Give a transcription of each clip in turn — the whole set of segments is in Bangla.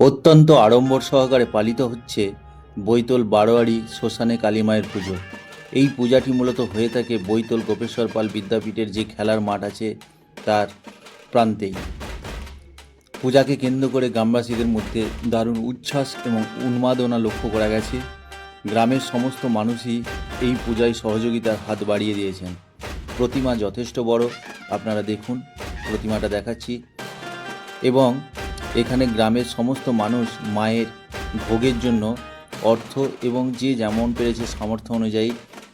অত্যন্ত আড়ম্বর সহকারে পালিত হচ্ছে বৈতল বারোয়ারি শ্মশানে কালীমায়ের পুজো। এই পূজাটি মূলত হয়ে থাকে বৈতল গোপেশ্বর পাল বিদ্যাপীঠের যে খেলার মাঠ আছে তার প্রান্তেই। পূজাকে কেন্দ্র করে গ্রামবাসীদের মধ্যে দারুণ উচ্ছ্বাস এবং উন্মাদনা লক্ষ্য করা গেছে। গ্রামের সমস্ত মানুষই এই পূজায় সহযোগিতার হাত বাড়িয়ে দিয়েছেন। প্রতিমা যথেষ্ট বড়, আপনারা দেখুন, প্রতিমাটা দেখাচ্ছি। এবং এখানে গ্রামের সমস্ত মানুষ মায়ের ভোগের জন্য অর্থ এবং যে যেমন পেরেছে সামর্থ্য অনুযায়ী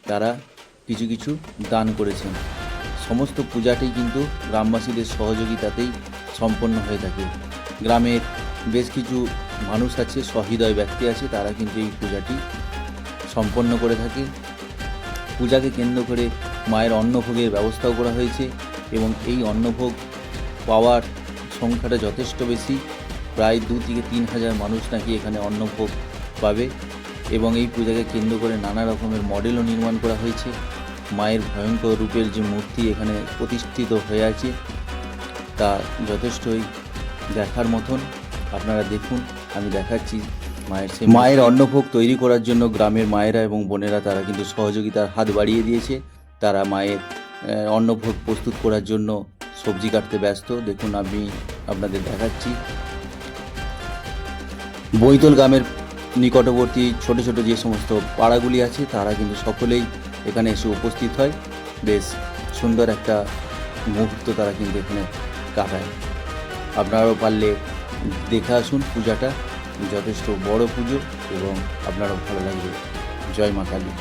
তারা কিছু কিছু দান করেছেন। সমস্ত পূজাটি কিন্তু গ্রামবাসীদের সহযোগিতাতেই সম্পন্ন হয়ে থাকে। গ্রামের বেশ কিছু মানুষ আছে, সহৃদয় ব্যক্তি আছে, তারা কিন্তু এই পূজাটি সম্পন্ন করে থাকে। পূজাকে কেন্দ্র করে মায়ের অন্নভোগের ব্যবস্থাও করা হয়েছে এবং এই অন্নভোগ পাওয়ার সংখ্যাটা যথেষ্ট বেশি। প্রায় দু থেকে তিন হাজার মানুষ নাকি এখানে অন্নভোগ পাবে এবং এই পূজাকে কেন্দ্র করে নানা রকমের মডেলও নির্মাণ করা হয়েছে। মায়ের ভয়ঙ্কর রূপের যে মূর্তি এখানে প্রতিষ্ঠিত হয়ে আছে, তা যথেষ্টই দেখার মতন। আপনারা দেখুন, আমি দেখাচ্ছি মায়ের সেই মায়ের অন্নভোগ তৈরি করার জন্য গ্রামের মায়েরা এবং বোনেরা তারা কিন্তু সহযোগিতার হাত বাড়িয়ে দিয়েছে। তারা মায়ের অন্নভোগ প্রস্তুত করার জন্য সবজি কাটতে ব্যস্ত। দেখুন, আমি আপনাদের দেখাচ্ছি। বৈতল গ্রামের নিকটবর্তী ছোট ছোট যে সমস্ত পাড়াগুলি আছে, তারা কিন্তু সকলেই এখানে এসে উপস্থিত হয়। বেশ সুন্দর একটা মুহূর্ত তারা কিন্তু এখানে কাটায়। আপনারাও পারলে দেখে আসুন পূজাটা। যথেষ্ট বড় পুজো এবং আপনারও ভালো লাগবে। জয় মা কালী।